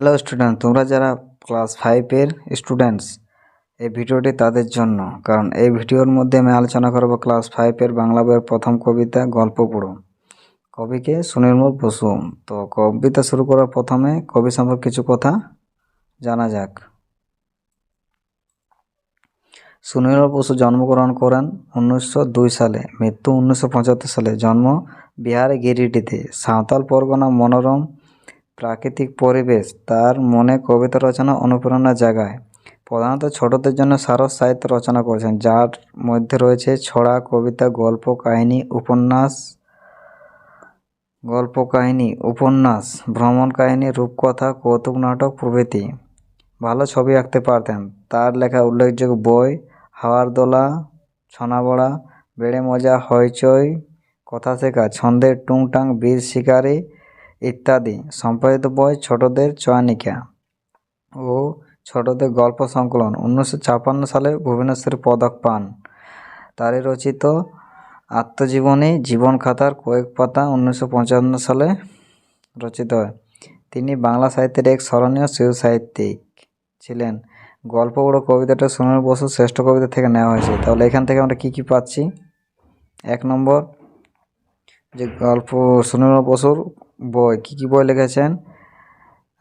Hello student তোমরা যারা class ফাইভের স্টুডেন্টস এই ভিডিওটি তাদের জন্য। কারণ এই ভিডিওর মধ্যে আমি আলোচনা করব ক্লাস ফাইভের বাংলা বইয়ের প্রথম কবিতা, গল্প পড়ো কবিকে সুনির্মল বসু। তো কবিতা শুরু করার প্রথমে কবি সম্পর্কে কিছু কথা জানা যাক। সুনির্মল বসু জন্মগ্রহণ করেন উনিশশো দুই সালে, মৃত্যু উনিশশো পঁচাত্তর সালে। জন্ম বিহারে গিরিডিতে সাঁওতাল পরগনা মনোরম প্রাকৃতিক পরিবেশ, তার মনে কবিতা রচনা অনুপ্রেরণা জাগায় প্রধানত ছোটদের জন্য সারস সাহিত্য রচনা করেছেন, যার মধ্যে রয়েছে ছড়া, কবিতা, গল্প, কাহিনী, উপন্যাস, গল্প, কাহিনী, উপন্যাস, ভ্রমণ কাহিনী, রূপকথা, কৌতুক, নাটক, প্রভৃতি। ভালো ছবি আঁকতে পারতেন। তার লেখা উল্লেখযোগ্য বই, হাওয়ার দোলা, ছনাবড়া, বেড়ে মজা, হইচই, কথা শেখা, ছন্দের টুংটাং, বীর শিকারী ইত্যাদি। সম্পাদিত বই ছোটদের চয়নিকা ও ছোটদের গল্প সংকলন। উনিশশো সালে ভুবনেশ্বর পদক পান। তারই রচিত আত্মজীবনী জীবন খাতার কয়েক পাতা উনিশশো পঞ্চান্ন সালে রচিত হয়। তিনি বাংলা সাহিত্যের এক স্মরণীয় শিশু সাহিত্যিক ছিলেন। গল্প বড় কবিতাটা সুনীল বসু শ্রেষ্ঠ কবিতা থেকে নেওয়া হয়েছে। তাহলে এখান থেকে আমরা কি কি পাচ্ছি? এক নম্বর, যে গল্প সুনীল বসুর বই, কী কী বই লিখেছেন?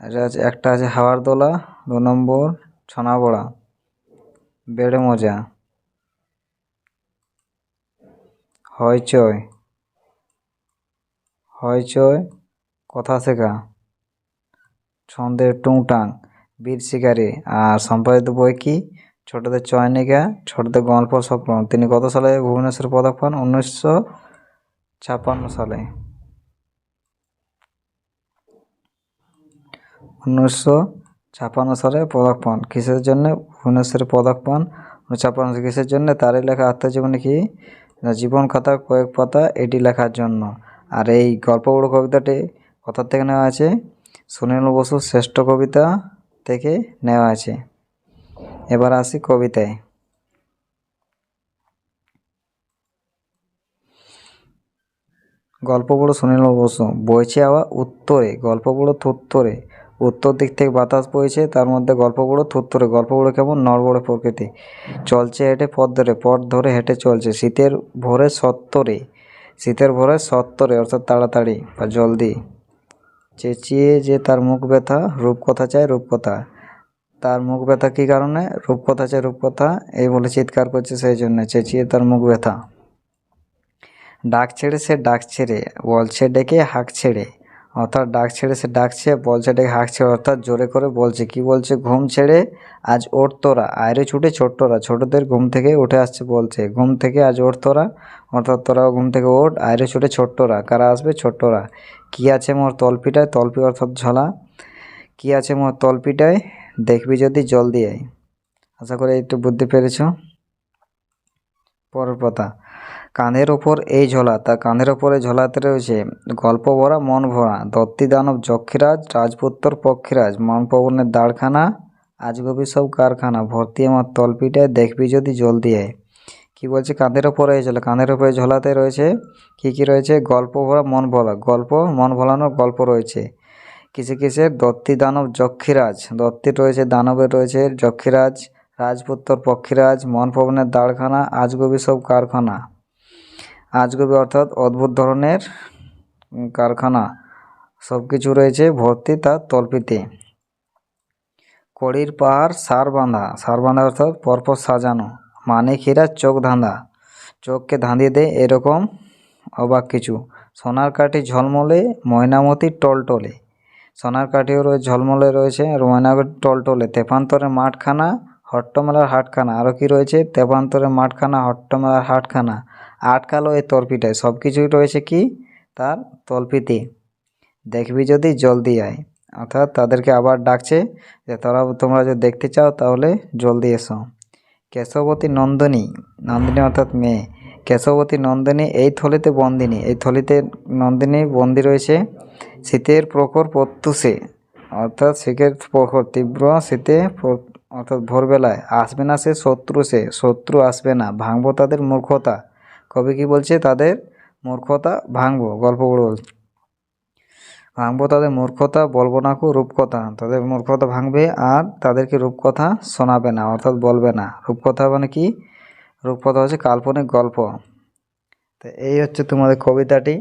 এটা আছে একটা আছে হাওয়ার দোলা, দু নম্বর ছনাবড়া বেড়ে মজা হইচই হইচই কথা শেখা, ছন্দের টুংটাং, বীর শিকারী, আর সম্পাদিত বই কি? ছোটদের চয়নিকা ছোটদের গল্প স্বপ্ন। তিনি কত সালে ভুবনেশ্বর পদক পান? উনিশশো ছাপ্পান্ন সালে। উনিশশো ছাপ্পান্ন সালে পদক পান কিসের জন্য? ভুবনেশ্বরে পদক পান ছাপ্পান্ন কিসের জন্য? তারই লেখা আত্মজীবনী কি? জীবন খাতার কয়েক পাতা, এটি লেখার জন্য। আর এই গল্প বড় কবিতাটি কোথার থেকে নেওয়া আছে সুনীল বসুর শ্রেষ্ঠ কবিতা থেকে নেওয়া আছে এবার আসি কবিতায়। গল্প বড় সুনীল বসু, বইছে আবার উত্তরে গল্প বড় থুত্তরে উত্তর দিক থেকে বাতাস বইছে, তার মধ্যে গল্পগুলো বড় গল্পগুলো কেমন? নড়বড়ে প্রকৃতি। চলছে হেঁটে পথ ধরে পথ ধরে হেঁটে চলছে। শীতের ভোরে সত্তরে, শীতের ভোরে সত্তরে, অর্থাৎ তাড়াতাড়ি বা জলদি। চেঁচিয়ে যে তার মুখ ব্যথা, রূপকথা চায় রূপকথা। তার মুখ ব্যথা কী কারণে? রূপকথা চায় রূপকথা। এই বলে চিৎকার করছে সেই জন্য, চেঁচিয়ে তার মুখ ব্যথা। ডাক ছেড়ে সে ডাক ছেড়ে বলছে ডেকে হাঁক ছেড়ে। অর্থাৎ ডাক ছেড়ে সে ডাকছে বলছে ডেকে হাঁকছে, অর্থাৎ জোরে করে বলছে। কি বলছে? ঘুম ছেড়ে আজ ওর তোরা। আয়রে ছুটে ছোট্টরা ছোটদের ঘুম থেকে উঠে আসছে বলছে। ঘুম থেকে আজ ওর তোরা? অর্থাৎ তোরাও ঘুম থেকে ওঠ। আয়রে ছুটে ছোট্টরা কারা আসবে? ছোট্টরা কি আছে মোর তলপিটায়? তলপি অর্থাৎ ঝলা। কি আছে মোর তলপিটায়? দেখবি যদি জল দিয়ে আশা করি একটু বুদ্ধি পেরেছ। পরের পাতা। কাঁধের ওপর এই ঝোলা। তা কাঁধের ওপরে ঝোলাতে রয়েছে গল্প ভরা, মন ভরা। দত্তি দানব, যক্ষীরাজ, রাজপুত্তর, পক্ষীরাজ। মন পবনের দাঁড়খানা, আজগবি সব কারখানা। ভর্তি আমার তলপিটায় দেখবি যদি জলদি আয়। কি বলছে? কাঁধের ওপরে এই ঝোলা। কাঁধের ওপরে ঝোলাতে রয়েছে কি কি রয়েছে? গল্প ভরা, মন ভরা। গল্প, মন ভোলানোর গল্প রয়েছে। কিসে কিসে? দত্তি দানব, যক্ষীরাজ। দত্তির রয়েছে, দানবের রয়েছে যক্ষীরাজ, রাজপুত্তর, পক্ষীরাজ মন পবনের দাঁড়খানা, আজগবি সব কারখানা। আজগবি অর্থাৎ অদ্ভুত ধরনের কারখানা সব কিছু রয়েছে ভর্তি তার তলপিতে। কড়ির পাহাড় সার বাঁধা সার বাঁধা অর্থাৎ পরপর সাজানো মানে ক্ষীরা চোখ ধাঁধা। চোখকে ধাঁধিয়ে দেয় এরকম অবাক কিছু। সোনার কাঠি ঝলমলে, ময়নামতি টলটলে। সোনার কাঠিও রয়েছে ঝলমলে রয়েছে আর ময়নামতি টলটলে। তেপান্তরের মাঠখানা, হট্টমেলার হাটখানা। আরও কি রয়েছে? তেপান্তরের মাঠখানা, হট্টমেলার হাটখানা। আটকালো এই তলপিটায়। সব কিছুই রয়েছে কি? তার তলপিতে। দেখবি যদি জলদি আয়। অর্থাৎ তাদেরকে আবার ডাকছে যে, তোরা তোমরা যদি দেখতে চাও তাহলে জলদি এসো। কেশবতী নন্দিনী নন্দিনী অর্থাৎ মেয়ে। কেশবতী নন্দিনী, এই থলিতে বন্দিনী। এই থলিতে নন্দিনী বন্দি রয়েছে শীতের প্রখর প্রত্যুষে। অর্থাৎ শীতের প্রখর, তীব্র শীতে অর্থাৎ ভোরবেলায়। আসবে না সে শত্রু সে। শত্রু আসবে না। ভাঙবো তাদের মূর্খতা। কবি কি বলছে? তাদের মূর্খতা ভাঙব গল্পগুলো বলছে। ভাঙবো তাদের মূর্খতা, বলব না কো রূপকথা। তাদের মূর্খতা ভাঙবে আর তাদেরকে রূপকথা শোনাবে না, অর্থাৎ বলবে না। রূপকথা মানে কি? রূপকথা হচ্ছে কাল্পনিক গল্প। তো এই হচ্ছে তোমাদের কবিতাটি।